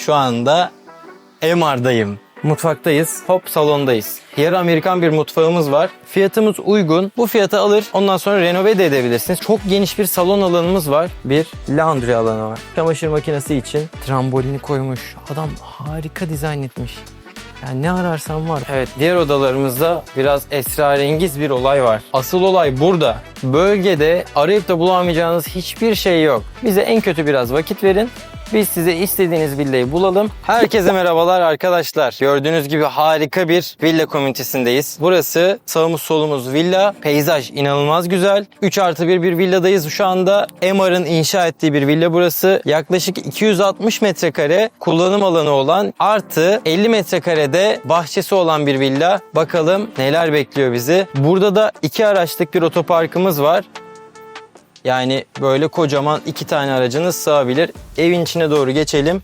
Şu anda MR'dayım. Mutfaktayız. Hop salondayız. Yarı Amerikan bir mutfağımız var. Fiyatımız uygun. Bu fiyata alır. Ondan sonra renove de edebilirsiniz. Çok geniş bir salon alanımız var. Bir laundry alanı var. Çamaşır makinesi için trambolini koymuş. Adam harika dizayn etmiş. Yani ne ararsan var. Evet diğer odalarımızda biraz esrarengiz bir olay var. Asıl olay burada. Bölgede arayıp da bulamayacağınız hiçbir şey yok. Bize en kötü biraz vakit verin. Biz size istediğiniz villayı bulalım. Herkese merhabalar arkadaşlar. Gördüğünüz gibi harika bir villa komünitesindeyiz. Burası sağımız solumuz villa. Peyzaj inanılmaz güzel. 3 artı 1 bir villadayız şu anda. Emar'ın inşa ettiği bir villa burası. Yaklaşık 260 metrekare kullanım alanı olan artı 50 metrekarede bahçesi olan bir villa. Bakalım neler bekliyor bizi. Burada da iki araçlık bir otoparkımız var. Yani böyle kocaman iki tane aracınız sığabilir. Evin içine doğru geçelim.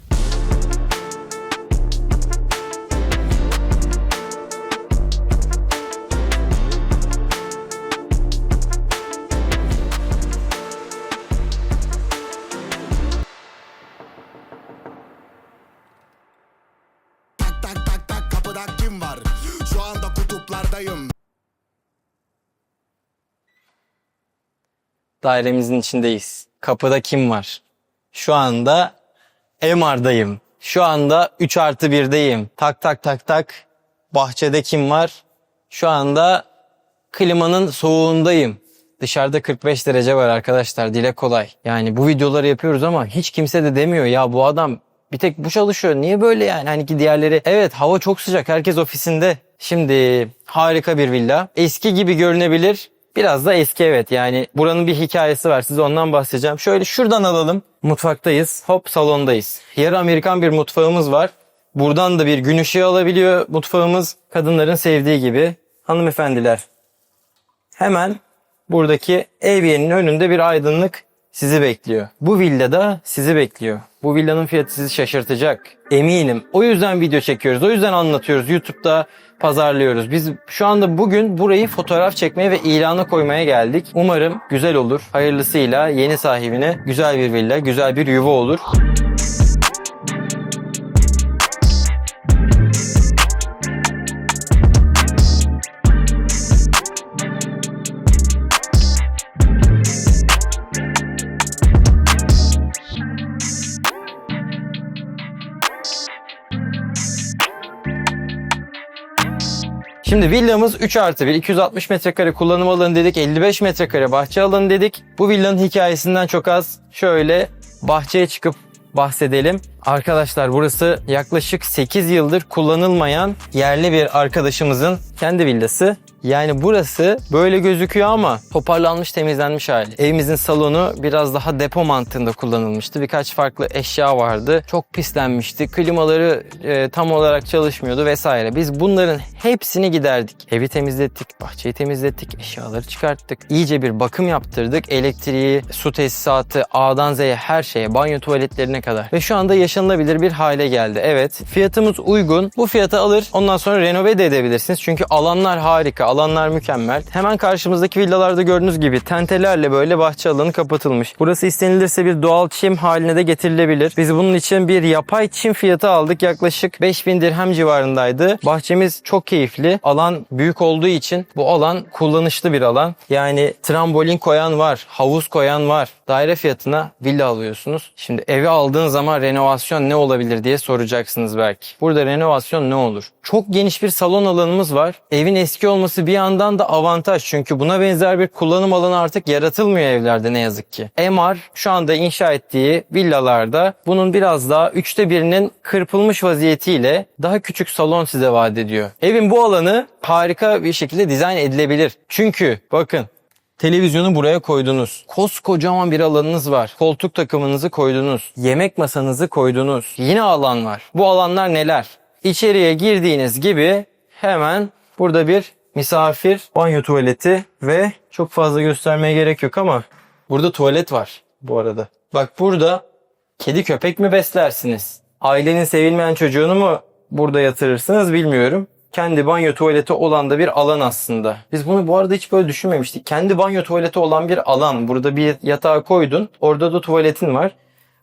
Dairemizin içindeyiz. Kapıda kim var? Şu anda MR'dayım. Şu anda 3 artı 1'deyim. Tak tak tak tak. Bahçede kim var? Şu anda klimanın soğuğundayım. Dışarıda 45 derece var arkadaşlar. Dile kolay. Yani bu videoları yapıyoruz ama hiç kimse de demiyor ya bu adam bir tek bu çalışıyor. Niye böyle yani? Hani ki diğerleri evet hava çok sıcak. Herkes ofisinde. Şimdi harika bir villa. Eski gibi görünebilir. Biraz da eski evet yani buranın bir hikayesi var size ondan bahsedeceğim. Şöyle şuradan alalım. Mutfaktayız. Hop salondayız. Yarı Amerikan bir mutfağımız var. Buradan da bir gün ışığı alabiliyor mutfağımız. Kadınların sevdiği gibi. Hanımefendiler hemen buradaki evyenin önünde bir aydınlık sizi bekliyor. Bu villada sizi bekliyor. Bu villanın fiyatı sizi şaşırtacak. Eminim. O yüzden video çekiyoruz. O yüzden anlatıyoruz. YouTube'da pazarlıyoruz. Biz şu anda bugün burayı fotoğraf çekmeye ve ilana koymaya geldik. Umarım güzel olur. Hayırlısıyla yeni sahibine güzel bir villa, güzel bir yuva olur. Şimdi villamız 3 artı 1, 260 metrekare kullanım alanı dedik, 55 metrekare bahçe alanı dedik. Bu villanın hikayesinden çok az şöyle bahçeye çıkıp bahsedelim. Arkadaşlar burası yaklaşık 8 yıldır kullanılmayan yerli bir arkadaşımızın kendi villası. Yani burası böyle gözüküyor ama toparlanmış temizlenmiş hali. Evimizin salonu biraz daha depo mantığında kullanılmıştı. Birkaç farklı eşya vardı. Çok pislenmişti. Klimaları e, tam olarak çalışmıyordu vesaire. Biz bunların hepsini giderdik. Evi temizlettik, bahçeyi temizlettik, eşyaları çıkarttık. İyice bir bakım yaptırdık. Elektriği, su tesisatı, A'dan Z'ye her şeye, banyo tuvaletlerine kadar. Ve şu anda yaşanılabilir bir hale geldi. Evet, fiyatımız uygun. Bu fiyata alır, ondan sonra renove de edebilirsiniz. Çünkü alanlar harika, alanlar mükemmel. Hemen karşımızdaki villalarda gördüğünüz gibi tentelerle böyle bahçe alanı kapatılmış. Burası istenilirse bir doğal çim haline de getirilebilir. Biz bunun için bir yapay çim fiyatı aldık. Yaklaşık 5000 dirhem civarındaydı. Bahçemiz çok keyifli. Alan büyük olduğu için bu alan kullanışlı bir alan. Yani trambolin koyan var, havuz koyan var. Daire fiyatına villa alıyorsunuz. Şimdi evi aldığın zaman renovasyon ne olabilir diye soracaksınız belki. Burada renovasyon ne olur? Çok geniş bir salon alanımız var. Evin eski olması bir yandan da avantaj. Çünkü buna benzer bir kullanım alanı artık yaratılmıyor evlerde ne yazık ki. MR şu anda inşa ettiği villalarda bunun biraz daha üçte birinin kırpılmış vaziyetiyle daha küçük salon size vaat ediyor. Evin bu alanı harika bir şekilde dizayn edilebilir. Çünkü bakın Televizyonu buraya koydunuz. Koskocaman bir alanınız var. Koltuk takımınızı koydunuz. Yemek masanızı koydunuz. Yine alan var. Bu alanlar neler? İçeriye girdiğiniz gibi hemen burada bir misafir banyo tuvaleti ve çok fazla göstermeye gerek yok ama burada tuvalet var bu arada. Bak burada kedi köpek mi beslersiniz? Ailenin sevilmeyen çocuğunu mu burada yatırırsınız bilmiyorum. Kendi banyo tuvaleti olan da bir alan aslında. Biz bunu bu arada hiç böyle düşünmemiştik. Kendi banyo tuvaleti olan bir alan. Burada bir yatağı koydun. Orada da tuvaletin var.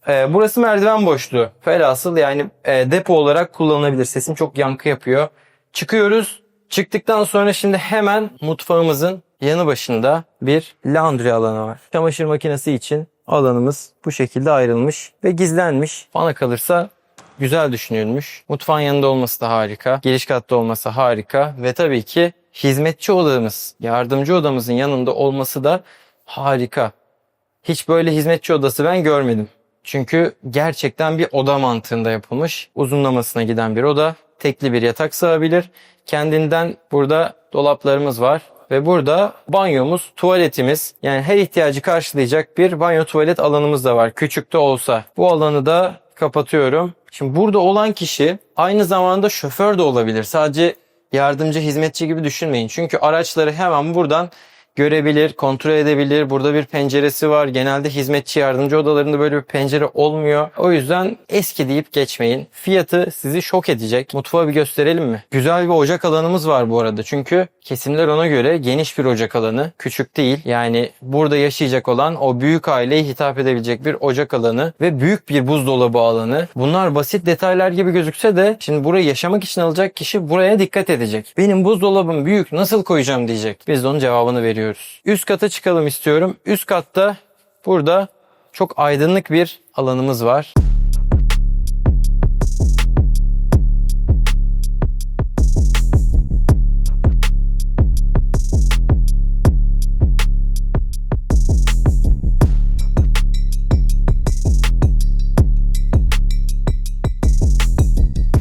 Ee, burası merdiven boşluğu. Velhasıl yani e, depo olarak kullanılabilir. Sesim çok yankı yapıyor. Çıkıyoruz. Çıktıktan sonra şimdi hemen mutfağımızın yanı başında bir laundry alanı var. Çamaşır makinesi için alanımız bu şekilde ayrılmış ve gizlenmiş. Bana kalırsa güzel düşünülmüş. Mutfağın yanında olması da harika. Giriş katta olması harika. Ve tabii ki hizmetçi odamız, yardımcı odamızın yanında olması da harika. Hiç böyle hizmetçi odası ben görmedim. Çünkü gerçekten bir oda mantığında yapılmış. Uzunlamasına giden bir oda. Tekli bir yatak sığabilir. Kendinden burada dolaplarımız var. Ve burada banyomuz, tuvaletimiz yani her ihtiyacı karşılayacak bir banyo tuvalet alanımız da var. Küçük de olsa. Bu alanı da kapatıyorum. Şimdi burada olan kişi aynı zamanda şoför de olabilir. Sadece yardımcı hizmetçi gibi düşünmeyin. Çünkü araçları hemen buradan görebilir, kontrol edebilir. Burada bir penceresi var. Genelde hizmetçi yardımcı odalarında böyle bir pencere olmuyor. O yüzden eski deyip geçmeyin. Fiyatı sizi şok edecek. Mutfağı bir gösterelim mi? Güzel bir ocak alanımız var bu arada. Çünkü kesimler ona göre geniş bir ocak alanı. Küçük değil. Yani burada yaşayacak olan o büyük aileye hitap edebilecek bir ocak alanı ve büyük bir buzdolabı alanı. Bunlar basit detaylar gibi gözükse de şimdi burayı yaşamak için alacak kişi buraya dikkat edecek. Benim buzdolabım büyük nasıl koyacağım diyecek. Biz de onun cevabını veriyoruz. Üst kata çıkalım istiyorum. Üst katta burada çok aydınlık bir alanımız var.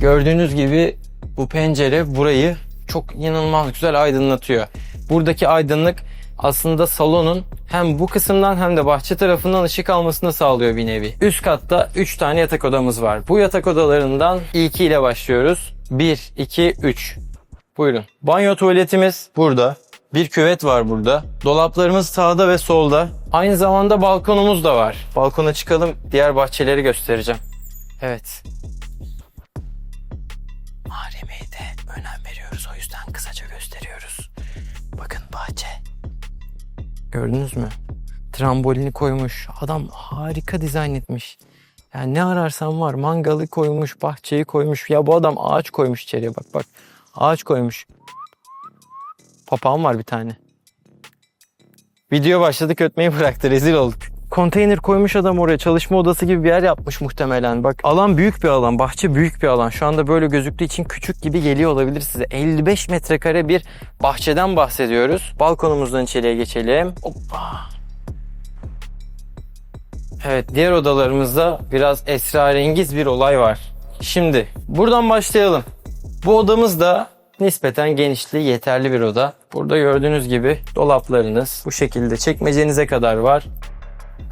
Gördüğünüz gibi bu pencere burayı çok inanılmaz güzel aydınlatıyor. Buradaki aydınlık aslında salonun hem bu kısımdan hem de bahçe tarafından ışık almasını sağlıyor bir nevi. Üst katta 3 tane yatak odamız var. Bu yatak odalarından ilkiyle başlıyoruz. 1, 2, 3. Buyurun. Banyo tuvaletimiz burada. Bir küvet var burada. Dolaplarımız sağda ve solda. Aynı zamanda balkonumuz da var. Balkona çıkalım. Diğer bahçeleri göstereceğim. Evet. Mahremeye de önem veriyoruz. O yüzden kısaca gösteriyoruz. Bakın bahçe. Gördünüz mü? Trambolini koymuş. Adam harika dizayn etmiş. Yani ne ararsan var. Mangalı koymuş, bahçeyi koymuş. Ya bu adam ağaç koymuş içeriye bak bak. Ağaç koymuş. Papağan var bir tane. Video başladık ötmeyi bıraktı. Rezil olduk. Konteyner koymuş adam oraya. Çalışma odası gibi bir yer yapmış muhtemelen. Bak alan büyük bir alan. Bahçe büyük bir alan. Şu anda böyle gözüktüğü için küçük gibi geliyor olabilir size. 55 metrekare bir bahçeden bahsediyoruz. Balkonumuzdan içeriye geçelim. Hoppa. Evet diğer odalarımızda biraz esrarengiz bir olay var. Şimdi buradan başlayalım. Bu odamız da nispeten genişliği yeterli bir oda. Burada gördüğünüz gibi dolaplarınız bu şekilde çekmecenize kadar var.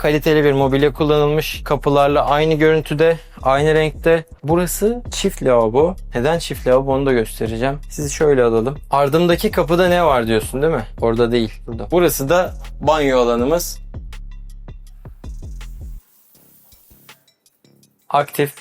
Kaliteli bir mobilya kullanılmış. Kapılarla aynı görüntüde, aynı renkte. Burası çift lavabo. Neden çift lavabo onu da göstereceğim. Sizi şöyle alalım. Ardımdaki kapıda ne var diyorsun değil mi? Orada değil. Burada. Burası da banyo alanımız. Aktif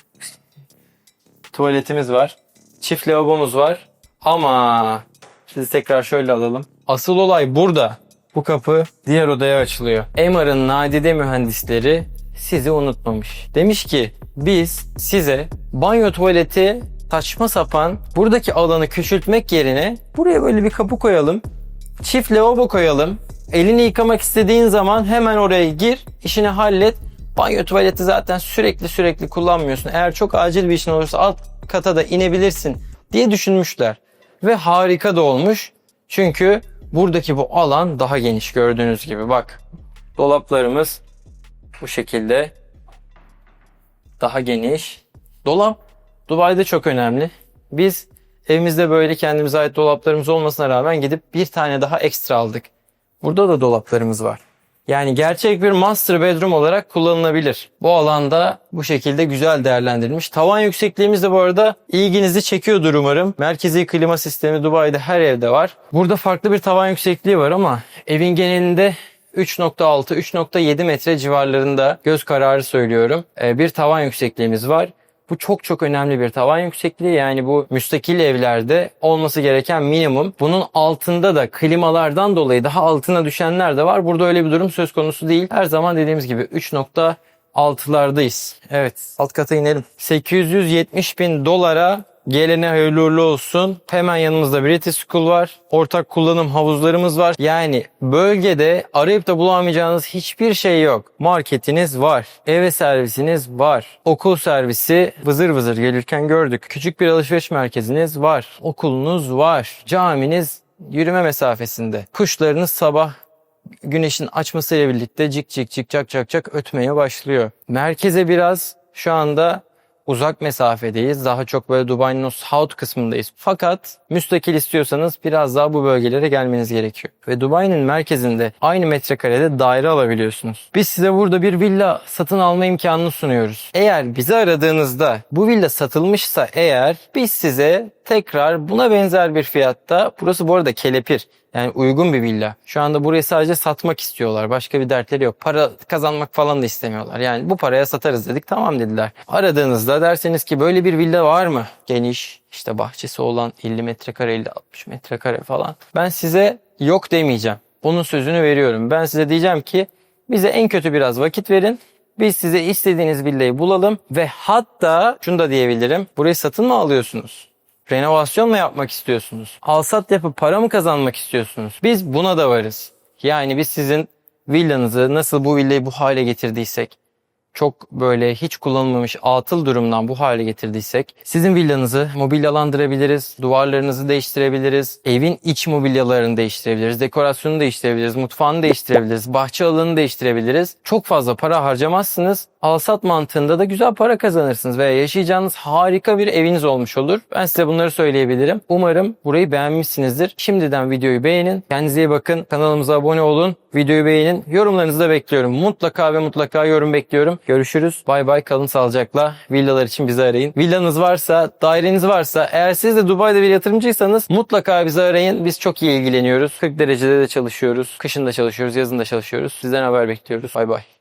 tuvaletimiz var. Çift lavabomuz var. Ama sizi tekrar şöyle alalım. Asıl olay burada. Bu kapı diğer odaya açılıyor. Emar'ın nadide mühendisleri sizi unutmamış. Demiş ki biz size banyo tuvaleti saçma sapan buradaki alanı küçültmek yerine buraya böyle bir kapı koyalım. Çift lavabo koyalım. Elini yıkamak istediğin zaman hemen oraya gir, işini hallet. Banyo tuvaleti zaten sürekli sürekli kullanmıyorsun. Eğer çok acil bir işin olursa alt kata da inebilirsin diye düşünmüşler. Ve harika da olmuş. Çünkü buradaki bu alan daha geniş gördüğünüz gibi. Bak dolaplarımız bu şekilde daha geniş. Dolap Dubai'de çok önemli. Biz evimizde böyle kendimize ait dolaplarımız olmasına rağmen gidip bir tane daha ekstra aldık. Burada da dolaplarımız var. Yani gerçek bir master bedroom olarak kullanılabilir. Bu alanda bu şekilde güzel değerlendirilmiş. Tavan yüksekliğimiz de bu arada ilginizi çekiyordur umarım. Merkezi klima sistemi Dubai'de her evde var. Burada farklı bir tavan yüksekliği var ama evin genelinde 3.6-3.7 metre civarlarında göz kararı söylüyorum. Ee, Bir tavan yüksekliğimiz var. Bu çok çok önemli bir tavan yüksekliği. Yani bu müstakil evlerde olması gereken minimum. Bunun altında da klimalardan dolayı daha altına düşenler de var. Burada öyle bir durum söz konusu değil. Her zaman dediğimiz gibi 3.6 6'lardayız. Evet alt kata inelim. 870 bin dolara gelene hayırlı uğurlu olsun. Hemen yanımızda British School var. Ortak kullanım havuzlarımız var. Yani bölgede arayıp da bulamayacağınız hiçbir şey yok. Marketiniz var. Eve servisiniz var. Okul servisi vızır vızır gelirken gördük. Küçük bir alışveriş merkeziniz var. Okulunuz var. Caminiz yürüme mesafesinde. Kuşlarınız sabah güneşin açmasıyla birlikte cik cik cik cak cak cak ötmeye başlıyor. Merkeze biraz şu anda uzak mesafedeyiz. Daha çok böyle Dubai'nin o south kısmındayız. Fakat müstakil istiyorsanız biraz daha bu bölgelere gelmeniz gerekiyor. Ve Dubai'nin merkezinde aynı metrekarede daire alabiliyorsunuz. Biz size burada bir villa satın alma imkanını sunuyoruz. Eğer bizi aradığınızda bu villa satılmışsa eğer biz size tekrar buna benzer bir fiyatta burası bu arada kelepir. Yani uygun bir villa. Şu anda burayı sadece satmak istiyorlar. Başka bir dertleri yok. Para kazanmak falan da istemiyorlar. Yani bu paraya satarız dedik. Tamam dediler. Aradığınızda derseniz ki böyle bir villa var mı? Geniş, işte bahçesi olan 50 metrekare, 50 60 metrekare falan. Ben size yok demeyeceğim. Onun sözünü veriyorum. Ben size diyeceğim ki bize en kötü biraz vakit verin. Biz size istediğiniz villayı bulalım ve hatta şunu da diyebilirim. Burayı satın mı alıyorsunuz? Renovasyon mu yapmak istiyorsunuz? Alsat yapıp para mı kazanmak istiyorsunuz? Biz buna da varız. Yani biz sizin villanızı nasıl bu villayı bu hale getirdiysek, çok böyle hiç kullanılmamış atıl durumdan bu hale getirdiysek sizin villanızı mobilyalandırabiliriz, duvarlarınızı değiştirebiliriz, evin iç mobilyalarını değiştirebiliriz, dekorasyonu değiştirebiliriz, mutfağını değiştirebiliriz, bahçe alanını değiştirebiliriz. Çok fazla para harcamazsınız. Alsat mantığında da güzel para kazanırsınız ve yaşayacağınız harika bir eviniz olmuş olur. Ben size bunları söyleyebilirim. Umarım burayı beğenmişsinizdir. Şimdiden videoyu beğenin. Kendinize iyi bakın. Kanalımıza abone olun. Videoyu beğenin. Yorumlarınızı da bekliyorum. Mutlaka ve mutlaka yorum bekliyorum. Görüşürüz. Bay bay. Kalın sağlıcakla. Villalar için bizi arayın. Villanız varsa, daireniz varsa, eğer siz de Dubai'de bir yatırımcıysanız mutlaka bizi arayın. Biz çok iyi ilgileniyoruz. 40 derecede de çalışıyoruz. Kışın da çalışıyoruz, yazın da çalışıyoruz. Sizden haber bekliyoruz. Bay bay.